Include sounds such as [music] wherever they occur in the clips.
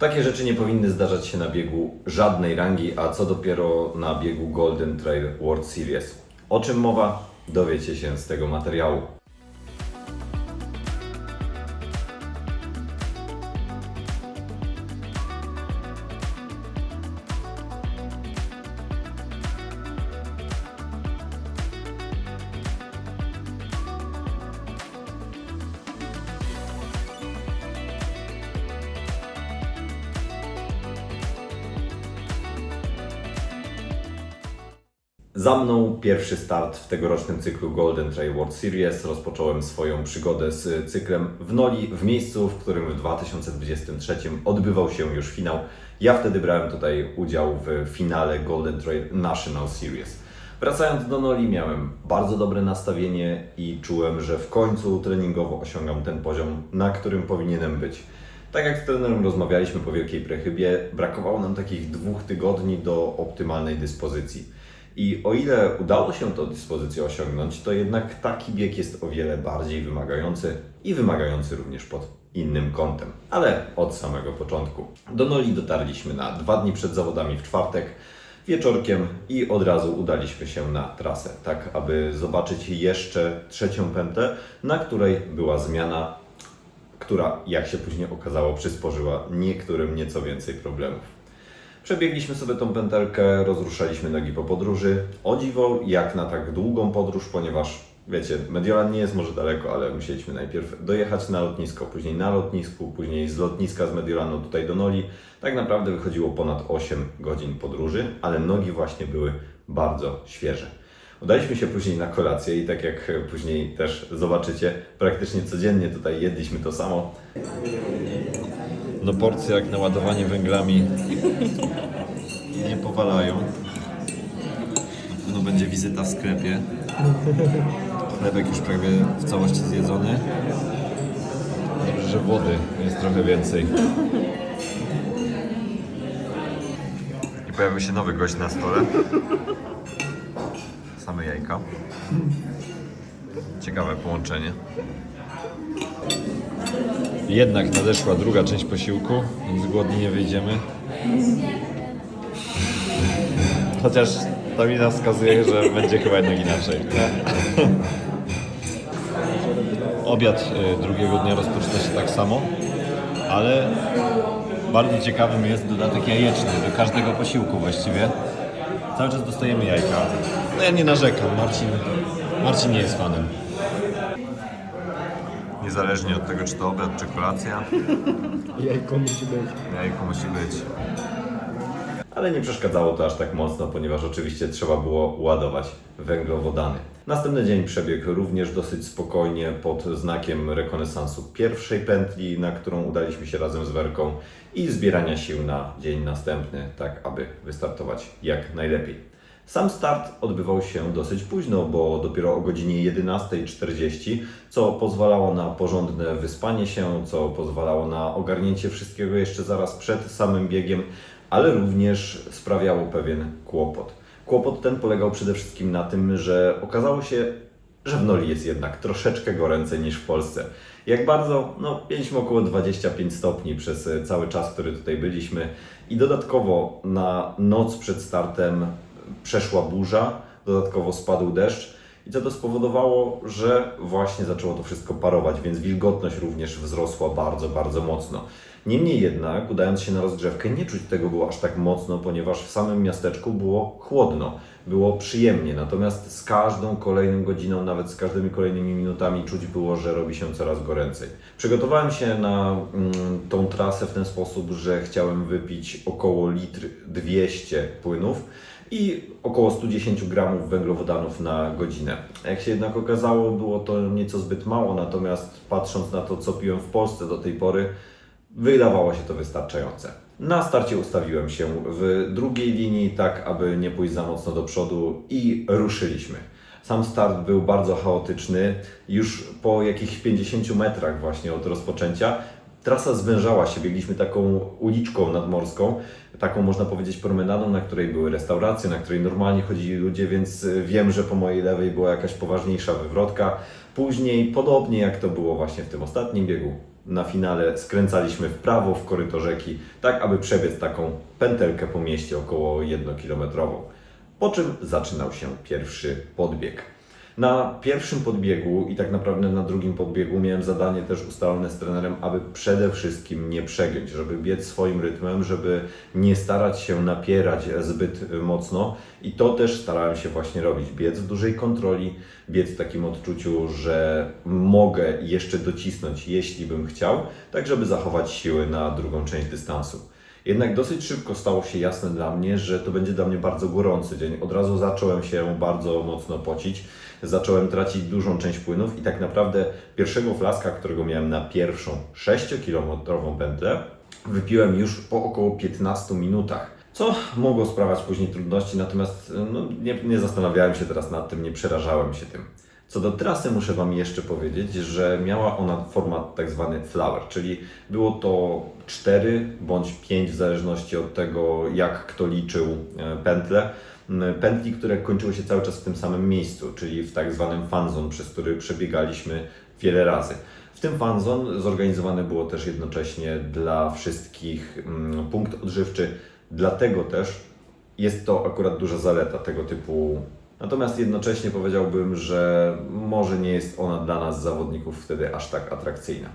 Takie rzeczy nie powinny zdarzać się na biegu żadnej rangi, a co dopiero na biegu Golden Trail World Series. O czym mowa? Dowiecie się z tego materiału. Za mną pierwszy start w tegorocznym cyklu Golden Trail World Series. Rozpocząłem swoją przygodę z cyklem w Noli, w miejscu, w którym w 2023 odbywał się już finał. Ja wtedy brałem tutaj udział w finale Golden Trail National Series. Wracając do Noli miałem bardzo dobre nastawienie i czułem, że w końcu treningowo osiągam ten poziom, na którym powinienem być. Tak jak z trenerem rozmawialiśmy po Wielkiej Prechybie, brakowało nam takich dwóch tygodni do optymalnej dyspozycji. I o ile udało się tę dyspozycję osiągnąć, to jednak taki bieg jest o wiele bardziej wymagający i wymagający również pod innym kątem. Ale od samego początku. Do Noli dotarliśmy na dwa dni przed zawodami w czwartek wieczorkiem i od razu udaliśmy się na trasę, tak aby zobaczyć jeszcze trzecią pętlę, na której była zmiana, która jak się później okazało przysporzyła niektórym nieco więcej problemów. Przebiegliśmy sobie tą pętelkę, rozruszaliśmy nogi po podróży. O dziwo, jak na tak długą podróż, ponieważ wiecie, Mediolan nie jest może daleko, ale musieliśmy najpierw dojechać na lotnisko, później na lotnisku, później z lotniska z Mediolanu tutaj do Noli. Tak naprawdę wychodziło ponad 8 godzin podróży, ale nogi właśnie były bardzo świeże. Udaliśmy się później na kolację i tak jak później też zobaczycie, praktycznie codziennie tutaj jedliśmy to samo. No porcje jak naładowanie węglami nie powalają. Na pewno będzie wizyta w sklepie. Chlebek już prawie w całości zjedzony. Dobrze, że wody jest trochę więcej. I pojawił się nowy gość na stole. Same jajka. Ciekawe połączenie. Jednak nadeszła druga część posiłku, więc głodni nie wyjdziemy. Chociaż ta mina wskazuje, że będzie chyba jednak inaczej. Obiad y, drugiego dnia rozpoczyna się tak samo, ale bardzo ciekawym jest dodatek jajeczny do każdego posiłku właściwie. Cały czas dostajemy jajka. No ja nie narzekam, Marcin, Marcin nie jest fanem. Niezależnie od tego, czy to obiad, czy kolacja, [laughs] Jajko musi być. jajko musi być. Ale nie przeszkadzało to aż tak mocno, ponieważ oczywiście trzeba było ładować węglowodany. Następny dzień przebiegł również dosyć spokojnie pod znakiem rekonesansu pierwszej pętli, na którą udaliśmy się razem z Werką i zbierania sił na dzień następny, tak aby wystartować jak najlepiej. Sam start odbywał się dosyć późno, bo dopiero o godzinie 11.40, co pozwalało na porządne wyspanie się, co pozwalało na ogarnięcie wszystkiego jeszcze zaraz przed samym biegiem, ale również sprawiało pewien kłopot. Kłopot ten polegał przede wszystkim na tym, że okazało się, że w Noli jest jednak troszeczkę goręcej niż w Polsce. Jak bardzo? No, mieliśmy około 25 stopni przez cały czas, który tutaj byliśmy i dodatkowo na noc przed startem przeszła burza, dodatkowo spadł deszcz i co to spowodowało, że właśnie zaczęło to wszystko parować, więc wilgotność również wzrosła bardzo, bardzo mocno. Niemniej jednak, udając się na rozgrzewkę, nie czuć tego było aż tak mocno, ponieważ w samym miasteczku było chłodno, było przyjemnie. Natomiast z każdą kolejną godziną, nawet z każdymi kolejnymi minutami, czuć było, że robi się coraz goręcej. Przygotowałem się na mm, tą trasę w ten sposób, że chciałem wypić około litr 200 płynów i około 110 gramów węglowodanów na godzinę. Jak się jednak okazało, było to nieco zbyt mało, natomiast patrząc na to, co piłem w Polsce do tej pory, wydawało się to wystarczające. Na starcie ustawiłem się w drugiej linii, tak aby nie pójść za mocno do przodu i ruszyliśmy. Sam start był bardzo chaotyczny. Już po jakichś 50 metrach właśnie od rozpoczęcia trasa zwężała się. Biegliśmy taką uliczką nadmorską, taką można powiedzieć promenadą, na której były restauracje, na której normalnie chodzili ludzie, więc y, wiem, że po mojej lewej była jakaś poważniejsza wywrotka. Później, podobnie jak to było właśnie w tym ostatnim biegu, Na finale skręcaliśmy w prawo w koryto rzeki, tak aby przebiec taką pętelkę po mieście około jednokilometrową. Po czym zaczynał się pierwszy podbieg. Na pierwszym podbiegu i tak naprawdę na drugim podbiegu miałem zadanie też ustalone z trenerem, aby przede wszystkim nie przegiąć, żeby biec swoim rytmem, żeby nie starać się napierać zbyt mocno i to też starałem się właśnie robić. Biec w dużej kontroli, biec w takim odczuciu, że mogę jeszcze docisnąć, jeśli bym chciał, tak żeby zachować siły na drugą część dystansu. Jednak dosyć szybko stało się jasne dla mnie, że to będzie dla mnie bardzo gorący dzień. Od razu zacząłem się bardzo mocno pocić, zacząłem tracić dużą część płynów i tak naprawdę pierwszego flaska, którego miałem na pierwszą 6-kilometrową pętlę, wypiłem już po około 15 minutach. Co mogło sprawiać później trudności, natomiast no, nie, nie zastanawiałem się teraz nad tym, nie przerażałem się tym. Co do trasy muszę Wam jeszcze powiedzieć, że miała ona format tak zwany flower, czyli było to 4 bądź 5 w zależności od tego, jak kto liczył e, pętle. Pętli, które kończyły się cały czas w tym samym miejscu, czyli w tak zwanym fanzone, przez który przebiegaliśmy wiele razy. W tym fanzone zorganizowane było też jednocześnie dla wszystkich punkt odżywczy, dlatego też jest to akurat duża zaleta tego typu. Natomiast jednocześnie powiedziałbym, że może nie jest ona dla nas zawodników wtedy aż tak atrakcyjna.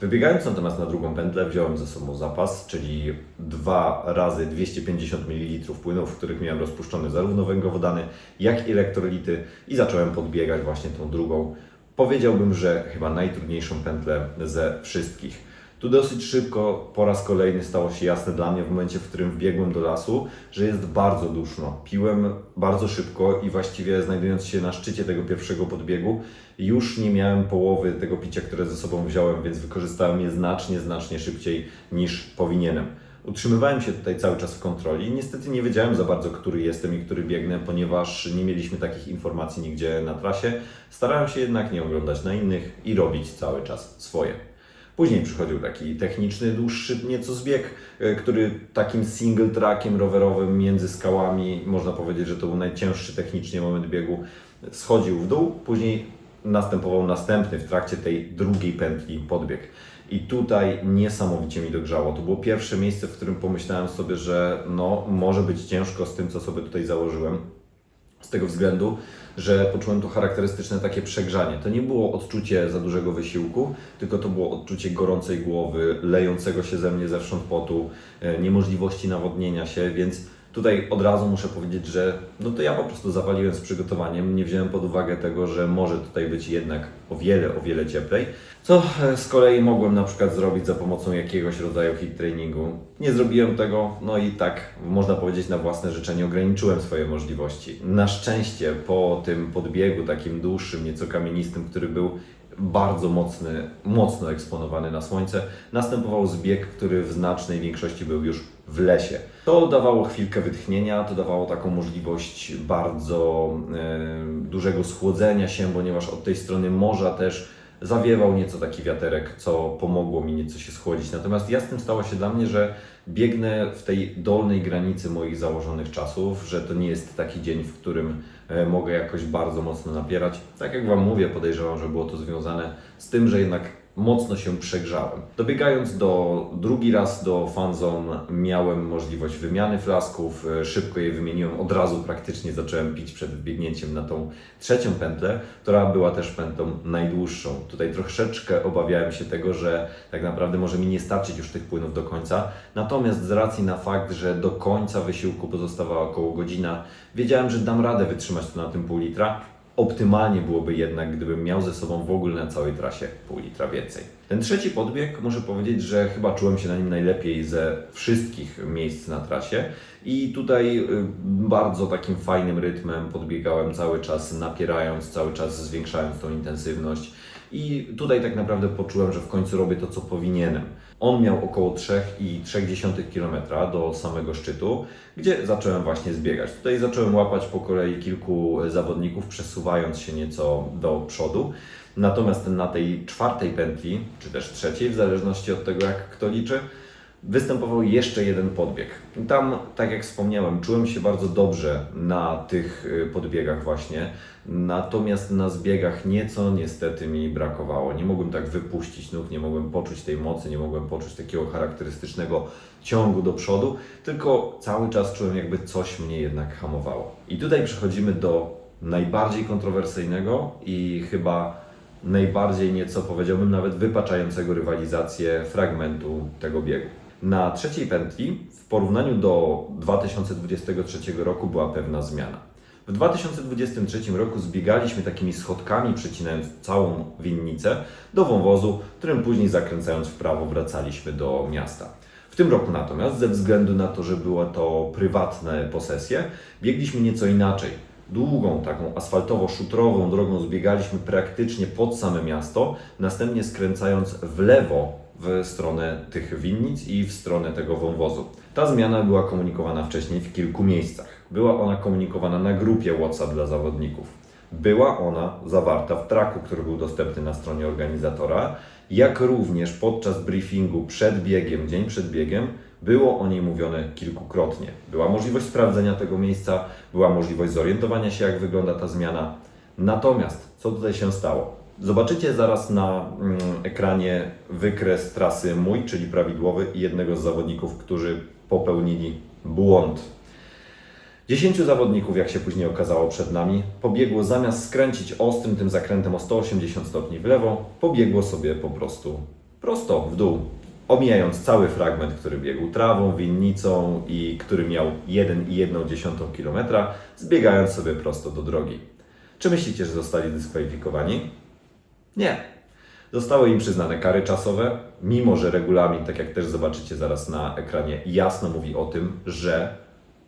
Wybiegając natomiast na drugą pętlę, wziąłem ze sobą zapas, czyli dwa razy 250 ml płynów, w których miałem rozpuszczony zarówno węglowodany, jak i elektrolity i zacząłem podbiegać właśnie tą drugą. Powiedziałbym, że chyba najtrudniejszą pętlę ze wszystkich. Tu dosyć szybko po raz kolejny stało się jasne dla mnie w momencie, w którym wbiegłem do lasu, że jest bardzo duszno. Piłem bardzo szybko i właściwie znajdując się na szczycie tego pierwszego podbiegu, już nie miałem połowy tego picia, które ze sobą wziąłem, więc wykorzystałem je znacznie, znacznie szybciej niż powinienem. Utrzymywałem się tutaj cały czas w kontroli. Niestety nie wiedziałem za bardzo, który jestem i który biegnę, ponieważ nie mieliśmy takich informacji nigdzie na trasie. Starałem się jednak nie oglądać na innych i robić cały czas swoje. Później przychodził taki techniczny, dłuższy nieco zbieg, e, który takim single trackiem rowerowym między skałami, można powiedzieć, że to był najcięższy technicznie moment biegu, schodził w dół, później następował następny w trakcie tej drugiej pętli podbieg. I tutaj niesamowicie mi dogrzało. To było pierwsze miejsce, w którym pomyślałem sobie, że no, może być ciężko z tym, co sobie tutaj założyłem. Z tego względu, że poczułem tu charakterystyczne takie przegrzanie. To nie było odczucie za dużego wysiłku, tylko to było odczucie gorącej głowy, lejącego się ze mnie zewsząd potu, e, niemożliwości nawodnienia się, więc tutaj od razu muszę powiedzieć, że no to ja po prostu zawaliłem z przygotowaniem, nie wziąłem pod uwagę tego, że może tutaj być jednak o wiele, o wiele cieplej, co e, z kolei mogłem na przykład zrobić za pomocą jakiegoś rodzaju hit trainingu. Nie zrobiłem tego, no i tak można powiedzieć na własne życzenie ograniczyłem swoje możliwości. Na szczęście po tym podbiegu takim dłuższym, nieco kamienistym, który był bardzo mocny, mocno eksponowany na słońce, następował zbieg, który w znacznej większości był już w lesie. To dawało chwilkę wytchnienia, to dawało taką możliwość bardzo e, dużego schłodzenia się, ponieważ od tej strony morza też zawiewał nieco taki wiaterek, co pomogło mi nieco się schłodzić. Natomiast jasnym stało się dla mnie, że biegnę w tej dolnej granicy moich założonych czasów, że to nie jest taki dzień, w którym e, mogę jakoś bardzo mocno napierać. Tak jak Wam mówię, podejrzewam, że było to związane z tym, że jednak mocno się przegrzałem. Dobiegając do drugi raz do fanzone miałem możliwość wymiany flasków, e, szybko je wymieniłem, od razu praktycznie zacząłem pić przed wbiegnięciem na tą trzecią pętlę, która była też pętlą najdłuższą. Tutaj troszeczkę obawiałem się tego, że tak naprawdę może mi nie starczyć już tych płynów do końca, natomiast z racji na fakt, że do końca wysiłku pozostawała około godzina, wiedziałem, że dam radę wytrzymać to na tym pół litra, Optymalnie byłoby jednak, gdybym miał ze sobą w ogóle na całej trasie pół litra więcej. Ten trzeci podbieg, muszę powiedzieć, że chyba czułem się na nim najlepiej ze wszystkich miejsc na trasie i tutaj y, bardzo takim fajnym rytmem podbiegałem cały czas, napierając, cały czas zwiększając tą intensywność. I tutaj tak naprawdę poczułem, że w końcu robię to, co powinienem. On miał około 3,3 km do samego szczytu, gdzie zacząłem właśnie zbiegać. Tutaj zacząłem łapać po kolei kilku zawodników, przesuwając się nieco do przodu. Natomiast na tej czwartej pętli, czy też trzeciej, w zależności od tego jak kto liczy, występował jeszcze jeden podbieg. I tam, tak jak wspomniałem, czułem się bardzo dobrze na tych y, podbiegach właśnie, natomiast na zbiegach nieco niestety mi brakowało. Nie mogłem tak wypuścić nóg, nie mogłem poczuć tej mocy, nie mogłem poczuć takiego charakterystycznego ciągu do przodu, tylko cały czas czułem jakby coś mnie jednak hamowało. I tutaj przechodzimy do najbardziej kontrowersyjnego i chyba najbardziej nieco powiedziałbym nawet wypaczającego rywalizację fragmentu tego biegu. Na trzeciej pętli w porównaniu do 2023 roku była pewna zmiana. W 2023 roku zbiegaliśmy takimi schodkami, przecinając całą winnicę do wąwozu, którym później zakręcając w prawo wracaliśmy do miasta. W tym roku natomiast, ze względu na to, że były to prywatne posesje, biegliśmy nieco inaczej. Długą, taką asfaltowo-szutrową drogą zbiegaliśmy praktycznie pod same miasto, następnie skręcając w lewo w stronę tych winnic i w stronę tego wąwozu. Ta zmiana była komunikowana wcześniej w kilku miejscach. Była ona komunikowana na grupie WhatsApp dla zawodników. Była ona zawarta w traku, który był dostępny na stronie organizatora, jak również podczas briefingu przed biegiem, dzień przed biegiem, było o niej mówione kilkukrotnie. Była możliwość sprawdzenia tego miejsca, była możliwość zorientowania się, jak wygląda ta zmiana. Natomiast, co tutaj się stało? Zobaczycie zaraz na mm, ekranie wykres trasy mój, czyli prawidłowy, i jednego z zawodników, którzy popełnili błąd. Dziesięciu zawodników, jak się później okazało przed nami, pobiegło zamiast skręcić ostrym tym zakrętem o 180 stopni w lewo, pobiegło sobie po prostu prosto w dół, omijając cały fragment, który biegł trawą, winnicą i który miał 1,1 km, zbiegając sobie prosto do drogi. Czy myślicie, że zostali dyskwalifikowani? Nie. Zostały im przyznane kary czasowe, mimo że regulamin, tak jak też zobaczycie zaraz na ekranie, jasno mówi o tym, że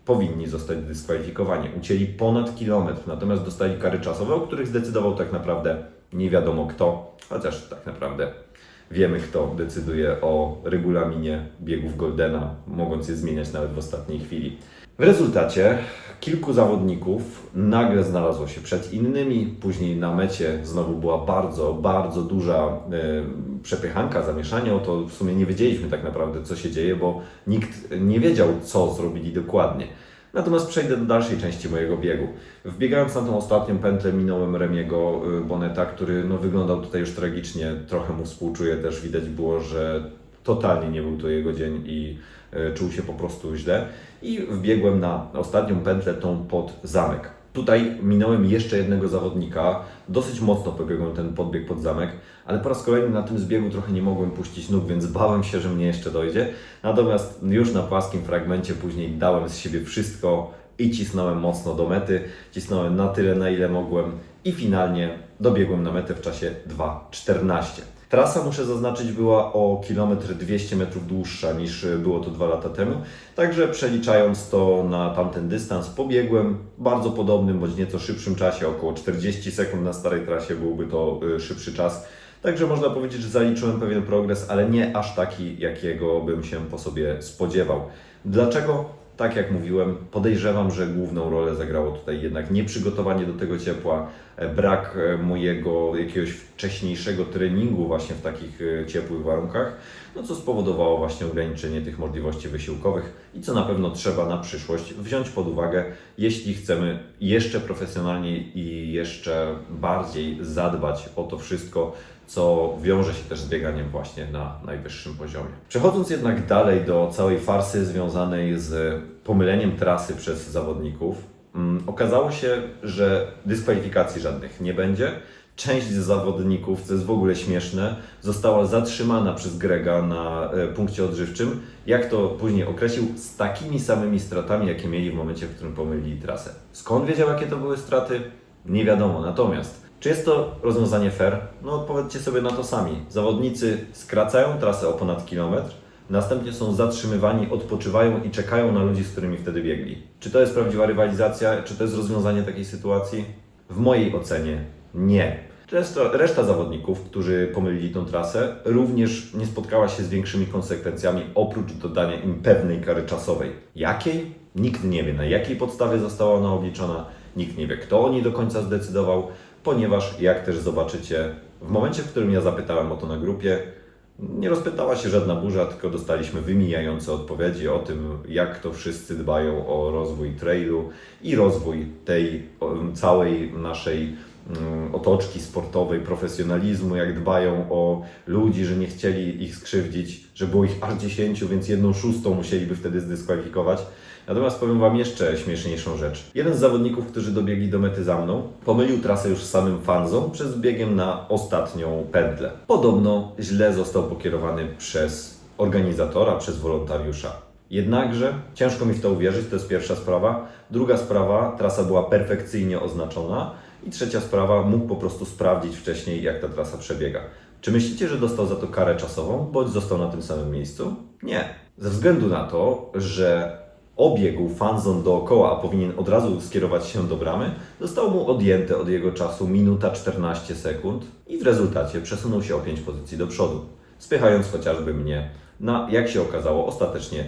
powinni zostać dyskwalifikowani. Ucięli ponad kilometr, natomiast dostali kary czasowe, o których zdecydował tak naprawdę nie wiadomo kto, chociaż tak naprawdę wiemy kto decyduje o regulaminie biegów Goldena, mogąc je zmieniać nawet w ostatniej chwili. W rezultacie kilku zawodników nagle znalazło się przed innymi, później na mecie znowu była bardzo, bardzo duża e, przepychanka, zamieszanie o to. W sumie nie wiedzieliśmy tak naprawdę, co się dzieje, bo nikt nie wiedział, co zrobili dokładnie. Natomiast przejdę do dalszej części mojego biegu. Wbiegając na tą ostatnią pętlę minąłem Remiego y, Boneta, który no, wyglądał tutaj już tragicznie, trochę mu współczuję, też widać było, że totalnie nie był to jego dzień i y, czuł się po prostu źle. I wbiegłem na ostatnią pętlę, tą pod zamek. Tutaj minąłem jeszcze jednego zawodnika, dosyć mocno pobiegłem ten podbieg pod zamek, ale po raz kolejny na tym zbiegu trochę nie mogłem puścić nóg, więc bałem się, że mnie jeszcze dojdzie. Natomiast już na płaskim fragmencie później dałem z siebie wszystko i cisnąłem mocno do mety. Cisnąłem na tyle, na ile mogłem i finalnie dobiegłem na metę w czasie 2.14. Trasa, muszę zaznaczyć, była o kilometr 200 metrów dłuższa niż było to dwa lata temu. Także przeliczając to na tamten dystans, pobiegłem w bardzo podobnym bądź nieco szybszym czasie, około 40 sekund na starej trasie byłby to y, szybszy czas. Także można powiedzieć, że zaliczyłem pewien progres, ale nie aż taki, jakiego bym się po sobie spodziewał. Dlaczego? Tak jak mówiłem, podejrzewam, że główną rolę zagrało tutaj jednak nieprzygotowanie do tego ciepła, brak e, mojego jakiegoś wcześniejszego treningu właśnie w takich e, ciepłych warunkach, no co spowodowało właśnie ograniczenie tych możliwości wysiłkowych i co na pewno trzeba na przyszłość wziąć pod uwagę, jeśli chcemy jeszcze profesjonalniej i jeszcze bardziej zadbać o to wszystko, co wiąże się też z bieganiem właśnie na najwyższym poziomie. Przechodząc jednak dalej do całej farsy związanej z pomyleniem trasy przez zawodników, okazało się, że dyskwalifikacji żadnych nie będzie. Część z zawodników, co jest w ogóle śmieszne, została zatrzymana przez Grega na e, punkcie odżywczym, jak to później określił, z takimi samymi stratami, jakie mieli w momencie, w którym pomylili trasę. Skąd wiedział, jakie to były straty? Nie wiadomo. Natomiast czy jest to rozwiązanie fair? No odpowiedzcie sobie na to sami. Zawodnicy skracają trasę o ponad kilometr, następnie są zatrzymywani, odpoczywają i czekają na ludzi, z którymi wtedy biegli. Czy to jest prawdziwa rywalizacja? Czy to jest rozwiązanie takiej sytuacji? W mojej ocenie nie. Reszta, reszta zawodników, którzy pomylili tą trasę, również nie spotkała się z większymi konsekwencjami, oprócz dodania im pewnej kary czasowej. Jakiej? Nikt nie wie, na jakiej podstawie została ona obliczona, nikt nie wie, kto o niej do końca zdecydował, ponieważ, jak też zobaczycie, w momencie, w którym ja zapytałem o to na grupie, Nie rozpętała się żadna burza, tylko dostaliśmy wymijające odpowiedzi o tym, jak to wszyscy dbają o rozwój trailu i rozwój tej całej naszej otoczki sportowej, profesjonalizmu, jak dbają o ludzi, że nie chcieli ich skrzywdzić, że było ich aż 10, więc jedną szóstą musieliby wtedy zdyskwalifikować. Natomiast powiem Wam jeszcze śmieszniejszą rzecz. Jeden z zawodników, którzy dobiegli do mety za mną, pomylił trasę już z samym fanzą przez biegiem na ostatnią pętlę. Podobno źle został pokierowany przez organizatora, przez wolontariusza. Jednakże ciężko mi w to uwierzyć, to jest pierwsza sprawa. Druga sprawa, trasa była perfekcyjnie oznaczona. I trzecia sprawa, mógł po prostu sprawdzić wcześniej, jak ta trasa przebiega. Czy myślicie, że dostał za to karę czasową, bądź został na tym samym miejscu? Nie. Ze względu na to, że obiegł fanzon dookoła, a powinien od razu skierować się do bramy, zostało mu odjęte od jego czasu minuta 14 sekund i w rezultacie przesunął się o 5 pozycji do przodu, spychając chociażby mnie na, jak się okazało, ostatecznie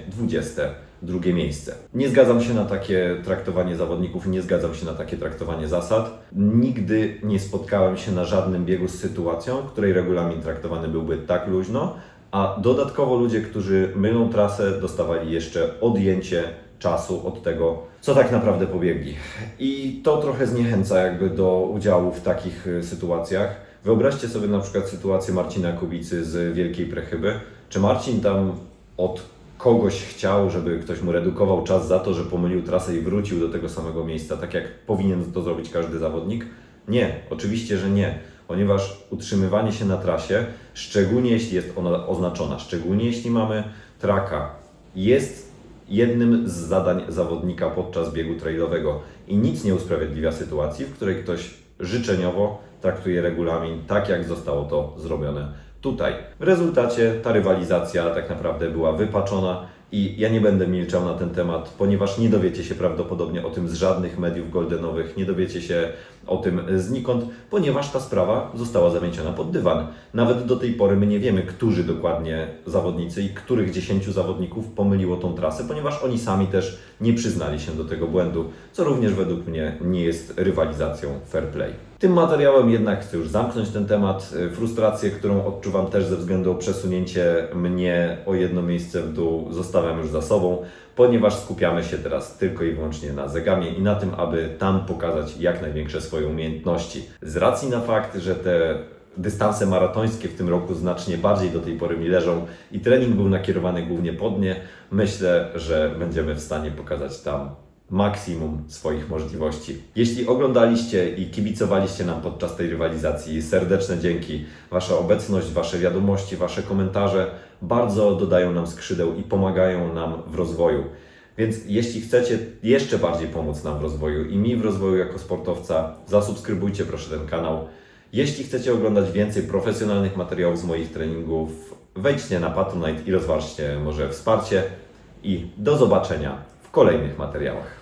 22 miejsce. Nie zgadzam się na takie traktowanie zawodników, nie zgadzam się na takie traktowanie zasad. Nigdy nie spotkałem się na żadnym biegu z sytuacją, w której regulamin traktowany byłby tak luźno, a dodatkowo ludzie, którzy mylą trasę, dostawali jeszcze odjęcie czasu od tego, co tak naprawdę pobiegli. I to trochę zniechęca jakby do udziału w takich y, sytuacjach. Wyobraźcie sobie na przykład sytuację Marcina Kubicy z Wielkiej Prechyby. Czy Marcin tam od kogoś chciał, żeby ktoś mu redukował czas za to, że pomylił trasę i wrócił do tego samego miejsca, tak jak powinien to zrobić każdy zawodnik? Nie, oczywiście, że nie, ponieważ utrzymywanie się na trasie, szczególnie jeśli jest ona oznaczona, szczególnie jeśli mamy traka, jest jednym z zadań zawodnika podczas biegu trailowego i nic nie usprawiedliwia sytuacji, w której ktoś życzeniowo traktuje regulamin tak, jak zostało to zrobione tutaj. W rezultacie ta rywalizacja tak naprawdę była wypaczona i ja nie będę milczał na ten temat, ponieważ nie dowiecie się prawdopodobnie o tym z żadnych mediów goldenowych, nie dowiecie się o tym znikąd, ponieważ ta sprawa została zamieciona pod dywan. Nawet do tej pory my nie wiemy, którzy dokładnie zawodnicy i których dziesięciu zawodników pomyliło tą trasę, ponieważ oni sami też nie przyznali się do tego błędu, co również według mnie nie jest rywalizacją fair play. Tym materiałem jednak chcę już zamknąć ten temat. Frustrację, którą odczuwam też ze względu o przesunięcie mnie o jedno miejsce w dół, zostawiam już za sobą, ponieważ skupiamy się teraz tylko i wyłącznie na Zegamie i na tym, aby tam pokazać jak największe swoje umiejętności. Z racji na fakt, że te dystanse maratońskie w tym roku znacznie bardziej do tej pory mi leżą i trening był nakierowany głównie pod nie, myślę, że będziemy w stanie pokazać tam maksimum swoich możliwości. Jeśli oglądaliście i kibicowaliście nam podczas tej rywalizacji, serdeczne dzięki. Wasza obecność, Wasze wiadomości, Wasze komentarze bardzo dodają nam skrzydeł i pomagają nam w rozwoju. Więc jeśli chcecie jeszcze bardziej pomóc nam w rozwoju i mi w rozwoju jako sportowca, zasubskrybujcie proszę ten kanał. Jeśli chcecie oglądać więcej profesjonalnych materiałów z moich treningów, wejdźcie na Patronite i rozważcie może wsparcie. I do zobaczenia w kolejnych materiałach.